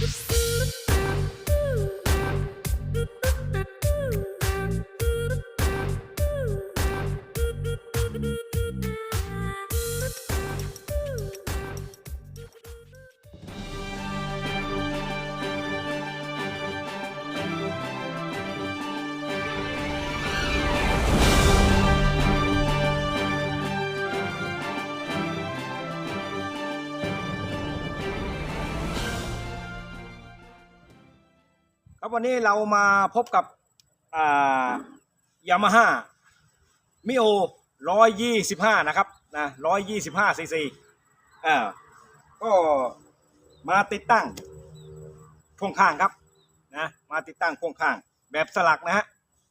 Oopsie. ครับวันนี้เรามาพบกับยามาฮ่ามิโอร้อยยี่สิบห้านะครับนะร้อยยี่สิบห้าซีซีอ่าก็มาติดตั้งพ่วงข้างครับนะมาติดตั้งพ่วงข้างแบบสลักนะฮะ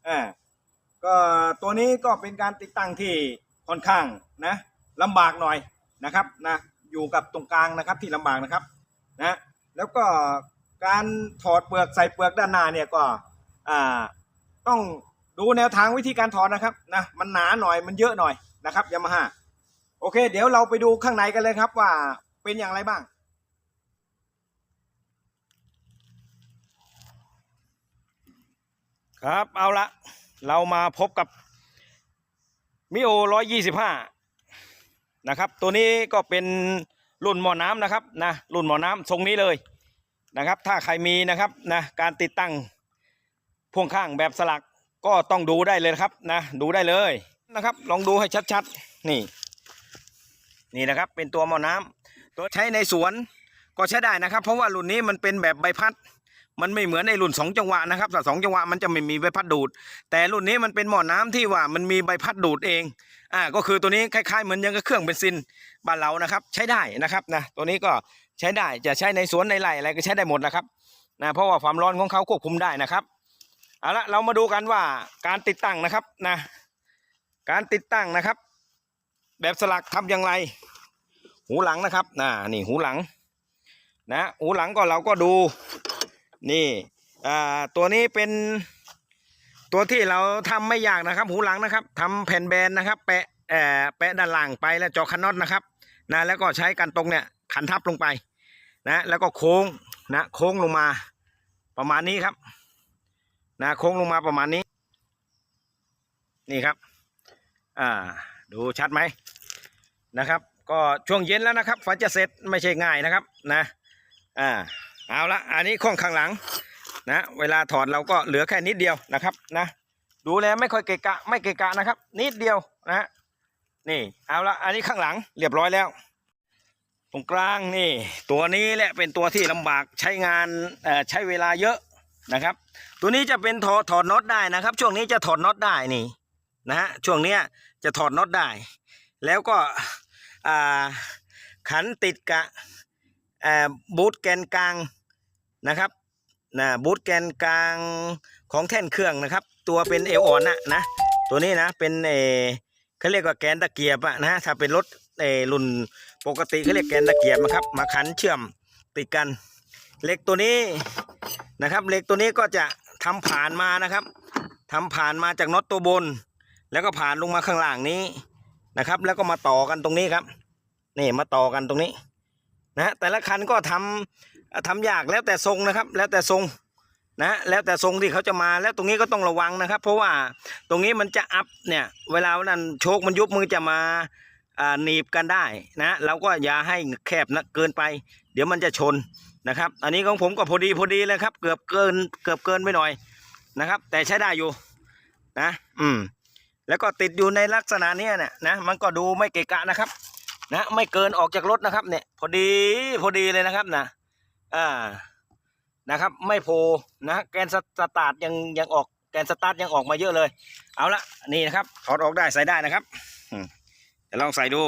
อ่าก็ตัวนี้ก็เป็นการติดตั้งที่ค่อนข้างนะลำบากหน่อยนะครับนะอยู่กับตรงกลางนะครับที่ลำบากนะครับนะแล้วก็ การถอดเปลือกใส่เปลือกด้านหน้าเนี่ยก็ต้องดูแนวทางวิธีการถอดนะครับนะมันหนาหน่อยมันเยอะหน่อยนะครับยามาฮ่าโอเค เดี๋ยวเราไปดูข้างในกันเลยครับว่าเป็นอย่างไรบ้าง ครับเอาละเรามาพบกับมิโอร้อยยี่สิบห้านะครับ ตัวนี้ก็เป็นรุ่นหมอน้ำนะครับนะรุ่นหมอน้ำทรงนี้เลย นะครับ ถ้าใครมีนะครับนะการติดตั้งพ่วงข้างแบบสลักก็ต้องดูได้เลยครับนะดูได้เลยนะครับ ลองดูให้ชัดๆ นี่ นี่นะครับเป็นตัวหม้อน้ำตัวใช้ในสวนก็ใช้ได้นะครับ เพราะว่ารุ่นนี้มันเป็นแบบใบพัด มันไม่เหมือนในรุ่นสองจังหวะนะครับสองจังหวะมันจะไม่มีใบพัดดูด แต่รุ่นนี้มันเป็นหม้อน้ำที่ว่ามันมีใบพัดดูดเองอ่าก็คือตัวนี้คล้ายๆเหมือนยังกับเครื่องเบนซินบ้านเรานะครับ ใช้ได้นะครับนะตัวนี้ก็ ใช้ได้จะใช้ในสวนในไร่อะไรก็ใช้ได้หมดนะครับนะเพราะว่าความร้อนของเขาควบคุมได้นะครับเอาละเรามาดูกันว่าการติดตั้งนะครับนะการติดตั้งนะครับ แบบสลักทำอย่างไร หูหลังนะครับนะนี่หูหลังนะหูหลังก็เราก็ดูนี่อ่าตัวนี้เป็นตัวที่เราทำไม่ยากนะครับ หูหลังนะครับทำแผ่นแบนนะครับแปะเอ่อแปะด้านล่างไปแล้วเจาะคันน็อตนะครับนะแล้วก็ใช้กันตรงเนี่ยขันทับลงไป นะแล้วก็โค้งนะโค้งลงมาประมาณนี้ครับนะโค้งลงมาประมาณนี้ นี่ครับอ่าดูชัดไหมนะครับ ก็ช่วงเย็นแล้วนะครับฝาจะเสร็จไม่ใช่ง่ายนะครับนะอ่าเอาละอันนี้ข้องข้างหลังนะเวลาถอดเราก็เหลือแค่นิดเดียวนะครับนะดูแลไม่ค่อยเกะกะไม่เกะกะนะครับ นิดเดียวนะนี่เอาละอันนี้ข้างหลังเรียบร้อยแล้ว รงกลางนี่ ตัวนี้แหละเป็นตัวที่ลำบากใช้งานใช้เวลาเยอะนะครับ ตัวนี้จะเป็นถอดถอดน็อตได้นะครับ ช่วงนี้จะถอดน็อตได้นี่นะฮะช่วงเนี้ยจะถอดน็อตได้ แล้วก็ขันติดกะเอ่อบูทแกนกลางนะครับนะบูทแกนกลางของแท่นเครื่องนะครับ ตัวเป็นเอวอ่อนนะนะตัวนี้นะเป็นเอเขาเรียกว่าแกนตะเกียบอะนะถ้าเป็นรถเอรุ่น ปกติเขาเรียกแกนตะเกียบนะครับ มาขันเชื่อมติดกันเหล็กตัวนี้นะครับเหล็กตัวนี้ก็จะทำผ่านมานะครับทำผ่านมาจากน็อตตัวบน แล้วก็ผ่านลงมาข้างล่างนี้นะครับ แล้วก็มาต่อกันตรงนี้ครับนี่มาต่อกันตรงนี้นะแต่ละคันก็ทำทำยากแล้วแต่ทรงนะครับ แล้วแต่ทรงนะแล้วแต่ทรงที่เขาจะมาแล้วตรงนี้ก็ต้องระวังนะครับ เพราะว่าตรงนี้มันจะอัพเนี่ยเวลานั้นโชคมันยุบมือจะมา หนีบกันได้นะเราก็อย่าให้แคบนะเกินไป เดี๋ยวมันจะชนนะครับ อันนี้ของผมก็พอดีพอดีเลยครับ เกือบเกินเกือบเกินไปหน่อยนะครับ แต่ใช้ได้อยู่นะอืมแล้วก็ติดอยู่ในลักษณะนี้เนี่ยนะมันก็ดูไม่เกะกะนะครับ นะไม่เกินออกจากรถนะครับเนี่ยพอดีพอดีเลยนะครับนะอ่านะครับ ไม่โพนะแกนสสตาร์ทยังยังออกแกนสตาร์ทยังออกมาเยอะเลย เอาละนี่นะครับถอดออกได้ใส่ได้นะครับ อืมเดี๋ยวลองใส่ดู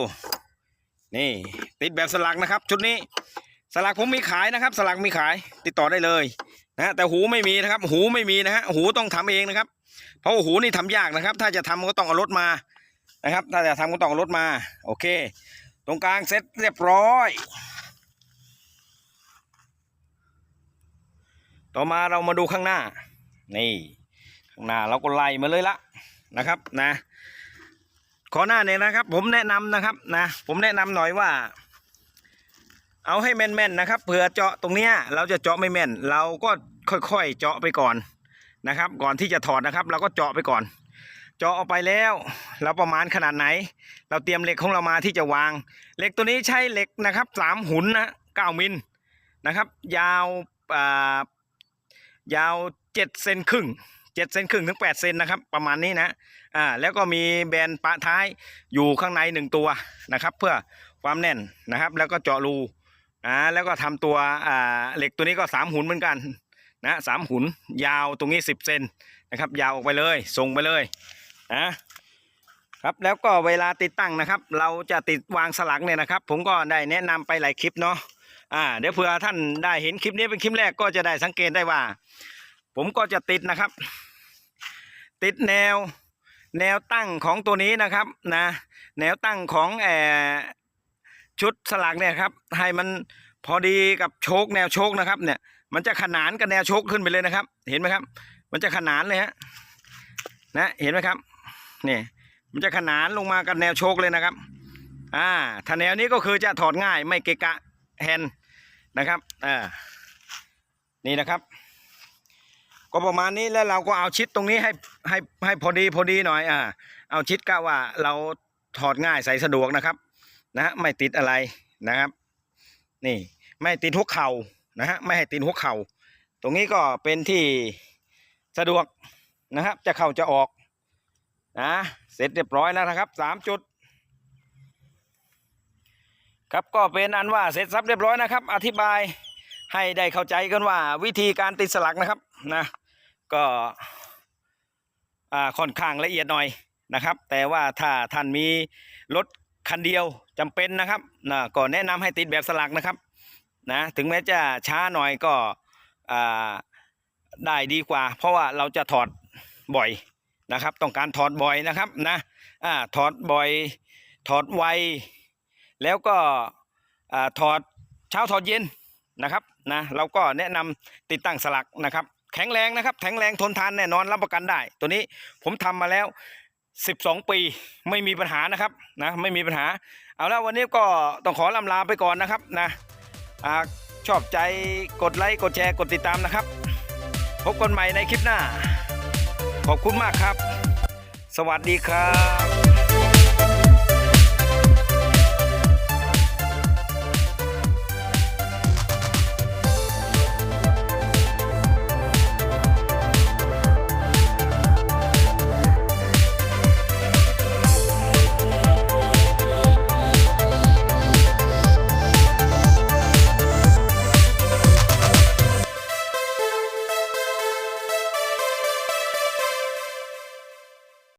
นี่ ติดแบบสลักนะครับ ชุดนี้ สลักผมมีขายนะครับ สลักมีขายติดต่อได้เลยนะแต่หูไม่มีนะครับ หูไม่มีนะฮะหูต้องทำเองนะครับ เพราะหูนี่ทำยากนะครับ ถ้าจะทำก็ต้องเอารถมานะครับ ถ้าจะทำก็ต้องเอารถมา โอเค ตรงกลางเสร็จเรียบร้อย ต่อมาเรามาดูข้างหน้า นี่ ข้างหน้าเราก็ไล่มาเลยละนะครับนะ ขอหน้าเนี่ยนะครับ ผมแนะนำนะครับนะผมแนะนำหน่อยว่า เอาให้แม่นๆนะครับเผื่อเจาะตรงเนี้ยเราจะเจาะไม่แม่น เราก็ค่อยๆเจาะไปก่อนนะครับ ก่อนที่จะถอดนะครับ เราก็เจาะไปก่อน เจาะออกไปแล้ว เราประมาณขนาดไหน เราเตรียมเหล็กของเรามาที่จะวางเหล็กตัวนี้ใช้เหล็กนะครับสามหุนนะเก้ามิลนะครับ ยาวอ่ายาวเจ็ดเซนครึ่ง เจ็ดเซนครึ่งถึงแปดเซนนะครับ ประมาณนี้นะอ่าแล้วก็มีแบนปะท้ายอยู่ข้างในหนึ่งตัวนะครับ เพื่อความแน่นนะครับ แล้วก็เจาะรูอ่าแล้วก็ทำตัวอ่าเหล็กตัวนี้ก็สามหุนเหมือนกันนะสามหุนยาวตรงนี้สิบเซนนะครับ ยาวออกไปเลยส่งไปเลยนะครับแล้วก็เวลาติดตั้งนะครับ เราจะติดวางสลักเนี่ยนะครับ ผมก็ได้แนะนำไปหลายคลิปเนาะอ่าเดี๋ยวเผื่อท่านได้เห็นคลิปนี้เป็นคลิปแรกก็จะได้สังเกตได้ว่า ผมก็จะติดนะครับ ติดแนวแนวตั้งของตัวนี้นะครับนะแนวตั้งของแอชุดสลักเนี่ยครับให้มันพอดีกับโชคแนวโชคนะครับเนี่ยมันจะขนานกับแนวโชคขึ้นไปเลยนะครับ เห็นไหมครับ มันจะขนานเลยฮะนะเห็นไหมครับนี่มันจะขนานลงมากับแนวโชคเลยนะครับอ่าถ้าแนวนี้ก็คือจะถอดง่ายไม่เกะกะแฮนนะครับอ่านี่นะครับ ก็ประมาณนี้แล้วเราก็เอาชิดตรงนี้ให้ให้ให้พอดีพอดีหน่อยอ่าเอาชิดก็ว่าเราถอดง่ายใส่สะดวกนะครับนะไม่ติดอะไรนะครับ นี่ไม่ติดหัวเข่านะฮะไม่ให้ติดหัวเข่า ตรงนี้ก็เป็นที่สะดวกนะครับ จะเข้าจะออกนะเสร็จเรียบร้อยแล้วนะครับสามจุดครับก็เป็นอันว่าเสร็จสับเรียบร้อยนะครับ อธิบายให้ได้เข้าใจกันว่าวิธีการติดสลักนะครับนะ ก็อ่าค่อนข้างละเอียดหน่อยนะครับ แต่ว่าถ้าท่านมีรถคันเดียวจำเป็นนะครับนะก็แนะนำให้ติดแบบสลักนะครับนะถึงแม้จะช้าหน่อยก็อ่าได้ดีกว่า เพราะว่าเราจะถอดบ่อยนะครับ ต้องการถอดบ่อยนะครับนะอ่าถอดบ่อยถอดไวแล้วก็อ่าถอดเช้าถอดเย็นนะครับนะเราก็แนะนำติดตั้งสลักนะครับ แข็งแรงนะครับ แข็งแรงทนทานแน่นอนรับประกันได้ ตัวนี้ผมทำมาแล้ว 12 ปีไม่มีปัญหานะครับนะไม่มีปัญหา เอาแล้ววันนี้ก็ต้องขอลำลาไปก่อนนะครับนะอชอบใจกดไลค์กดแชร์กดติดตามนะครับ พบกันใหม่ในคลิปหน้า ขอบคุณมากครับ สวัสดีครับ